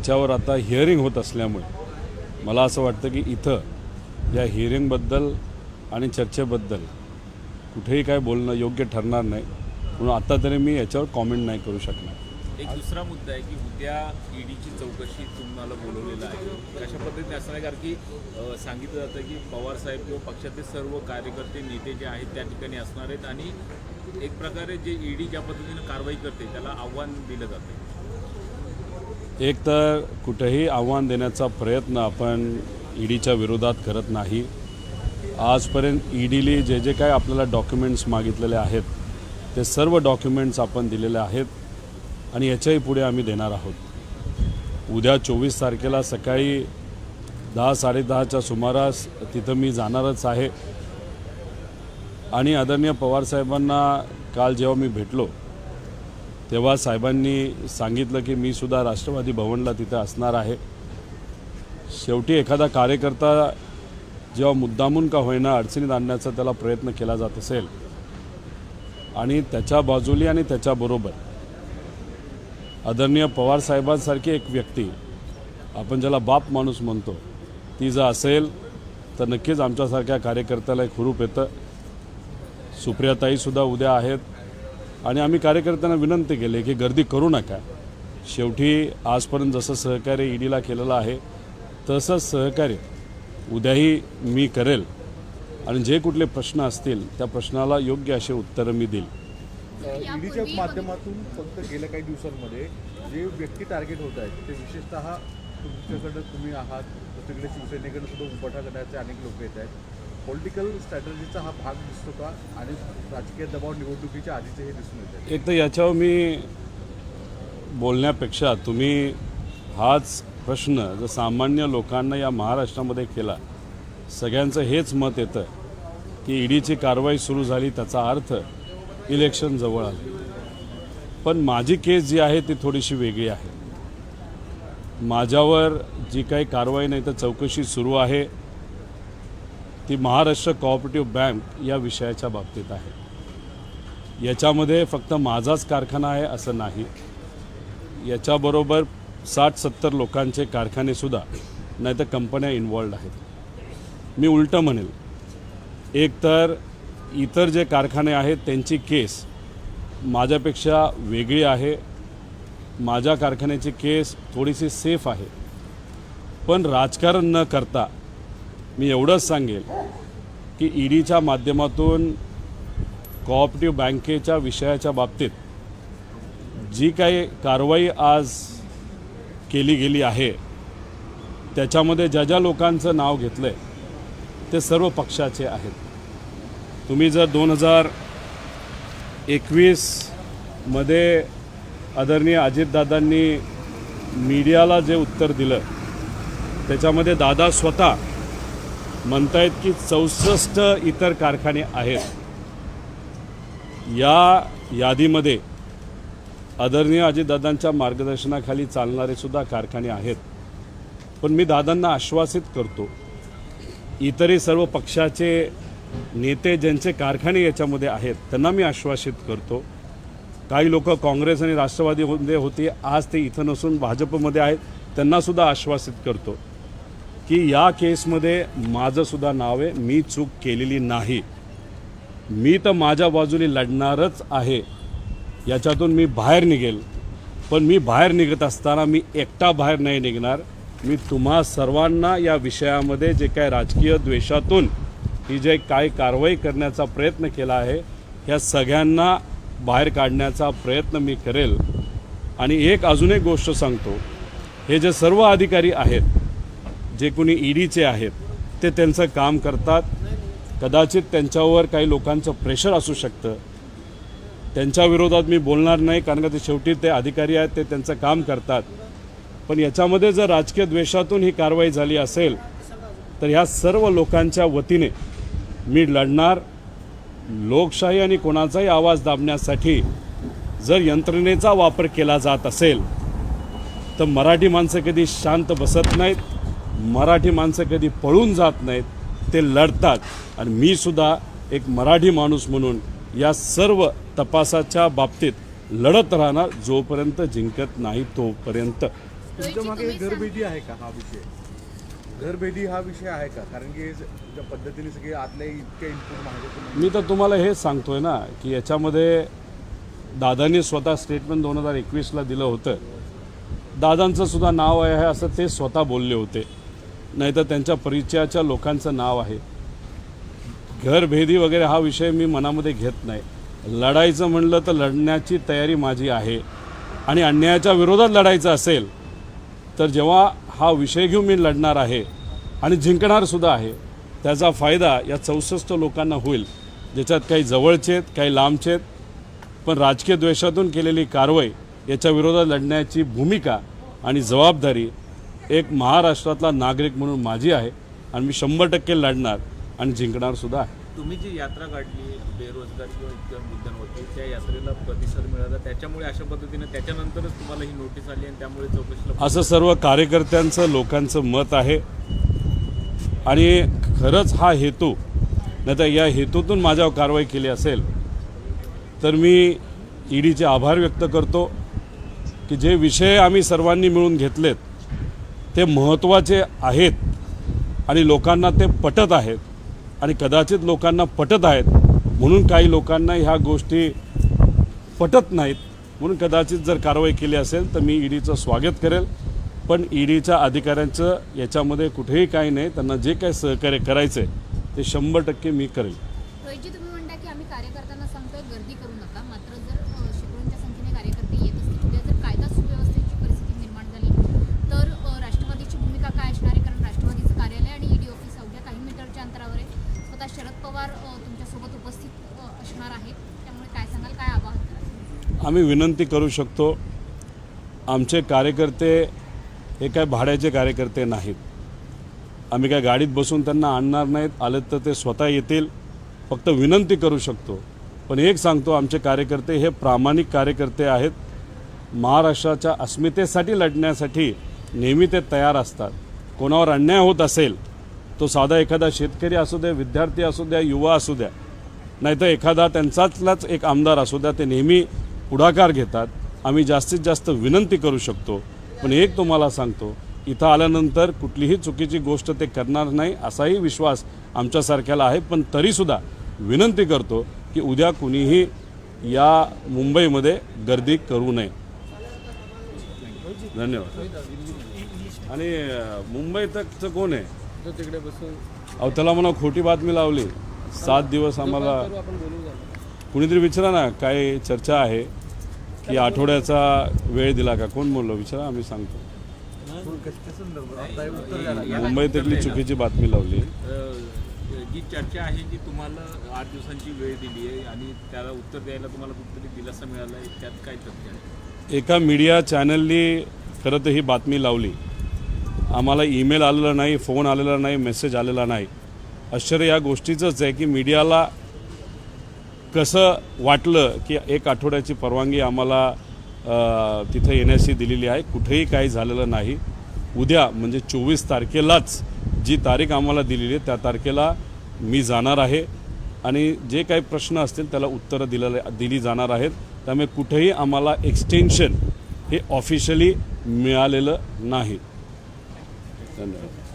याच्यावर आता हिअरिंग होत असल्यामुळे मला असं वाटतं की इथं या हिअरिंगबद्दल आणि चर्चेबद्दल कुठेही काय बोलणं योग्य ठरणार नाही. म्हणून आता तरी मी याच्यावर कॉमेंट नाही करू शकणार. एक दुसरा मुद्दा आहे की उद्या ईडीची चौकशी तुम्हाला बोलवलेलं आहे. कशा पद्धतीने असं नाही कारण की सांगितलं जातं की पवार साहेब किंवा पक्षाचे सर्व कार्यकर्ते नेते जे आहेत त्या ठिकाणी असणार आहेत. आणि एक प्रकारे जे ईडी ज्या पद्धतीनं कारवाई करते त्याला आव्हान दिलं जातं. एक तर कुठेही आव्हान देण्याचा प्रयत्न आपण ईडीच्या विरोधात करत नाही. आजपर्यंत ईडीली जे जे काय आपल्याला डॉक्युमेंट्स मागितलेले आहेत ते सर्व डॉक्युमेंट्स आपण दिलेले आहेत आणि याच्याही पुढे आम्ही देणार आहोत. उद्या चोवीस तारखेला सकाळी दहा साडेदहाच्या सुमारास तिथं मी जाणारच आहे. आणि आदरणीय पवारसाहेबांना काल जेव्हा मी भेटलो तेव्हा साहेबांनी सांगितलं की मी सुद्धा राष्ट्रवादी भवनला तिथे असणार आहे. शेवटी एखादा कार्यकर्ता जेव्हा मुद्दामून का होईना अडचणीत आणण्याचा त्याला प्रयत्न केला जात असेल आणि त्याच्या बाजूली आणि त्याच्याबरोबर आदरणीय पवारसाहेबांसारखी एक व्यक्ती आपण ज्याला बाप माणूस म्हणतो ती जर असेल तर नक्कीच आमच्यासारख्या कार्यकर्त्याला एक हुरूप येतं. सुप्रियाताईसुद्धा उद्या आहेत. आणि आम्ही कार्यकर्त्यांना विनंती केली की गर्दी करू नका. शेवटी आजपर्यंत जसं सहकार्य ईडीला केलेलं आहे तसंच सहकार्य उद्याही मी करेल. आणि जे कुठले प्रश्न असतील त्या प्रश्नाला योग्य असे उत्तरं मी देईल. ईडीच्या माध्यमातून फक्त गेल्या काही दिवसांमध्ये जे व्यक्ती टार्गेट होत आहेत ते विशेषतः तुमच्याकडं तुम्ही आहात तिकडे शिवसेनेकडे सुद्धा उभाटा करण्याचे अनेक लोक येत आहेत. पॉलिटिकल स्ट्रॅटजीचा हा भाग दिसतो का? आणि राजकीय दबाव निवडणुकीच्या आधीचे हे दिसून येते. एक तर याच्यावर मी बोलण्यापेक्षा तुम्ही हाच प्रश्न जर सामान्य लोकांना या महाराष्ट्रामध्ये केला सगळ्यांचं हेच मत येतं की ईडीची कारवाई सुरू झाली त्याचा अर्थ इलेक्शन जवळ आलं. पण माझी केस जी आहे ती थोडीशी वेगळी आहे. माझ्यावर जी काही कारवाई नाही तर चौकशी सुरू आहे. ती महाराष्ट्र कोऑपरेटिव्ह बँक या विषयाच्या बाबतीत आहे. याच्यामध्ये फक्त माझाच कारखाना आहे असं नाही. याच्याबरोबर साठ सत्तर लोकांचे कारखानेसुद्धा नाही तर कंपन्या इन्वॉल्ड आहेत. मी उलटं म्हणेल एक तर इतर जे कारखाने आहेत त्यांची केस माझ्यापेक्षा वेगळी आहे. माझ्या कारखान्याची केस थोडीशी सेफ आहे. पण राजकारण न करता मी एवढंच सांगेल की ईडीच्या माध्यमातून कोऑपरेटिव्ह बँकेच्या विषयाच्या बाबतीत जी काही कारवाई आज केली गेली आहे त्याच्यामध्ये ज्या ज्या लोकांचं नाव घेतलं आहे ते सर्व पक्षाचे आहेत. तुम्ही जर दोन हजार एकवीसमध्ये आदरणीय अजितदादांनी मीडियाला जे उत्तर दिलं त्याच्यामध्ये दादा स्वतः म्हणतायत की चौसष्ट इतर कारखाने आहेत. या यादीमध्ये आदरणीय अजितदादांच्या मार्गदर्शनाखाली चालणारे सुद्धा कारखाने आहेत. पण मी दादांना आश्वासित करतो इतरही सर्व पक्षाचे नेते ज्यांचे कारखाने याच्यामध्ये आहेत त्यांना मी आश्वासित करतो. काही लोक काँग्रेस आणि राष्ट्रवादीमध्ये होती आज ते इथं नसून भाजपमध्ये आहेत त्यांनासुद्धा आश्वासित करतो. की या केसमध्ये माझंसुद्धा नाव आहे. मी चूक केलेली नाही. मी तर माझ्या बाजूने लढणारच आहे. याच्यातून मी बाहेर निघेल. पण मी बाहेर निघत असताना मी एकटा बाहेर नाही निघणार. मी तुम्हा सर्वांना या विषयामध्ये जे काय राजकीय द्वेषातून ही जे काय कारवाई करण्याचा प्रयत्न केला आहे ह्या सगळ्यांना बाहेर काढण्याचा प्रयत्न मी करेल. आणि एक अजून एक गोष्ट सांगतो. हे जे सर्व अधिकारी आहेत जे कोणी ईडीचे आहेत ते त्यांचं काम करतात. कदाचित त्यांच्यावर काही लोकांचं प्रेशर असू शकतं. त्यांच्या विरोधात मी बोलणार नाही कारण का ते शेवटी ते अधिकारी आहेत ते त्यांचं काम करतात. पण याच्यामध्ये जर राजकीय द्वेषातून ही कारवाई झाली असेल तर ह्या सर्व लोकांच्या वतीने मी लढणार. लोकशाही आणि कोणाचाही आवाज दाबण्यासाठी जर यंत्रणेचा वापर केला जात असेल तर मराठी माणसं कधी शांत बसत नाहीत. मराठी माणसं कधी पळून जात नाहीत ते लढतात. आणि मी सुद्धा एक मराठी माणूस म्हणून या सर्व तपासाच्या बाबतीत लढत राहणार जोपर्यंत जिंकत नाही तोपर्यंत. तुमच्या मागे घरभेदी आहे का हा विषय? घरभेदी हा विषय आहे का? कारण की ज्या पद्धतीने सगळे इनपुट माहिती मी तर तुम्हाला हेच सांगतोय ना की याच्यामध्ये दादांनी स्वतः स्टेटमेंट दोन हजार एकवीसला दिलं होतं. दादांचं सुद्धा नाव आहे असं ते स्वतः बोलले होते. नाहीतर त्यांच्या परिचयाच्या लोकांचं नाव आहे. घरभेदी वगैरे हा विषय मी मनामध्ये घेत नाही. लढायचं म्हणलं तर लढण्याची तयारी माझी आहे. आणि अन्यायाच्या विरोधात लढायचं असेल तर जेव्हा हा विषय घेऊन मी लढणार आहे आणि जिंकणारसुद्धा आहे त्याचा फायदा या चौसष्ट लोकांना होईल. ज्याच्यात काही जवळचे आहेत काही लांबचे आहेत. पण राजकीय द्वेषातून केलेली कारवाई याच्या विरोधात लढण्याची भूमिका आणि जबाबदारी एक महाराष्ट्रातला नागरिक म्हणून माझी आहे आणि मी शंभर टक्के लढणार आणि जिंकणार सुद्धा आहे. तुम्ही जी यात्रा काढली बेरोजगार किंवा इतर मुद्द्यांवरती त्या यात्रेला प्रतिसाद मिळाला. त्याच्यामुळे अशा पद्धतीने त्याच्यानंतरच तुम्हाला ही नोटीस आली आणि त्यामुळे चौकशीला असं सर्व कार्यकर्त्यांचं लोकांचं मत आहे. आणि खरंच हा हेतू नाही तर या हेतूतून माझ्यावर कारवाई केली असेल तर मी ईडीचे आभार व्यक्त करतो की जे विषय आम्ही सर्वांनी मिळून घेतलेत ते महत्त्वाचे आहेत आणि लोकांना ते पटत आहेत आणि कदाचित लोकांना पटत आहेत म्हणून काही लोकांना ह्या गोष्टी पटत नाहीत म्हणून कदाचित जर कारवाई केली असेल तर मी ईडीचं स्वागत करेल. पण ईडीच्या अधिकाऱ्यांचं याच्यामध्ये कुठेही काही नाही. त्यांना जे काही सहकार्य करायचं आहे ते शंभर टक्के मी करेल रोहितजी तुम्ही म्हणता की आम्ही कार्यकर्त्यांना सांगतोय गर्दी करू नका मात्र जर अ, शेकडोंच्या संख्येने कार्यकर्ते येत असतील उद्या जर कायदा सुव्यवस्थेची परिस्थिती निर्माण झाली तर अ, राष्ट्रवादीची भूमिका काय असणार आहे कारण राष्ट्रवादीचं कार्यालय आणि ईडी ऑफिस अवघ्या काही मीटरच्या अंतरावर आहे स्वतः शरद पवार अ, तुमच्यासोबत उपस्थित अ, असणार आहेत त्यामुळे काय सांगाल काय आवाहन कराल आम्ही विनंती करू शकतो आमचे कार्यकर्ते हे काय भाड्याचे कार्यकर्ते नाहीत. आम्ही काय गाडीत बसून त्यांना आणणार नाहीत आले तर ते स्वतः येतील. फक्त विनंती करू शकतो. पण एक सांगतो आमचे कार्यकर्ते हे प्रामाणिक कार्यकर्ते आहेत. महाराष्ट्राच्या अस्मितेसाठी लढण्यासाठी नेहमी ते तयार असतात. कोणावर अन्याय होत असेल तो साधा एखादा शेतकरी असू द्या विद्यार्थी असू द्या युवा असू द्या. नाहीतर एखादा त्यांचाचलाच एक आमदार असू द्या ते नेहमी पुढाकार घेतात. आम्ही जास्तीत जास्त विनंती करू शकतो. पण एक तुम्हाला सांगतो इथं आल्यानंतर कुठलीही चुकीची गोष्ट ते करणार नाही असाही विश्वास आमच्यासारख्याला आहे. पण तरीसुद्धा विनंती करतो की उद्या कुणीही या मुंबईमध्ये गर्दी करू नये. धन्यवाद. आणि मुंबई तकचं कोण आहे? तिकडे बसून. अहो त्याला म्हणा खोटी बातमी लावली. सात दिवस आम्हाला कुणीतरी विचारा ना काय चर्चा आहे. की आठवड्याचा वेळ दिला का? कोण बोललो? विचारा आम्ही सांगतो. मुंबईतली चुकीची बातमी लावली. जी चर्चा आहे जी तुम्हाला आठ दिवसांची वेळ दिली आहे आणि त्याला उत्तर द्यायला तुम्हाला कुठतरी दिलासा मिळाला आहे त्यात काय तथ्य आहे? एका मीडिया चॅनलनी खरं तर ही बातमी लावली. आम्हाला ईमेल आलेला नाही फोन आलेला नाही मेसेज आलेला नाही. आश्चर्य या गोष्टीचंच आहे की मीडियाला कसं वाटलं की एक आठवड्याची परवानगी आम्हाला तिथं येण्याची दिलेली आहे? कुठेही काही झालेलं नाही. उद्या म्हणजे चोवीस तारखेलाच जी तारीख आम्हाला दिलेली आहे त्या तारखेला मी जाणार आहे. आणि जे काही प्रश्न असतील त्याला उत्तरं दिलेले दिली जाणार आहेत. त्यामुळे कुठेही आम्हाला एक्सटेन्शन हे ऑफिशियली मिळालेलं नाही. धन्यवाद.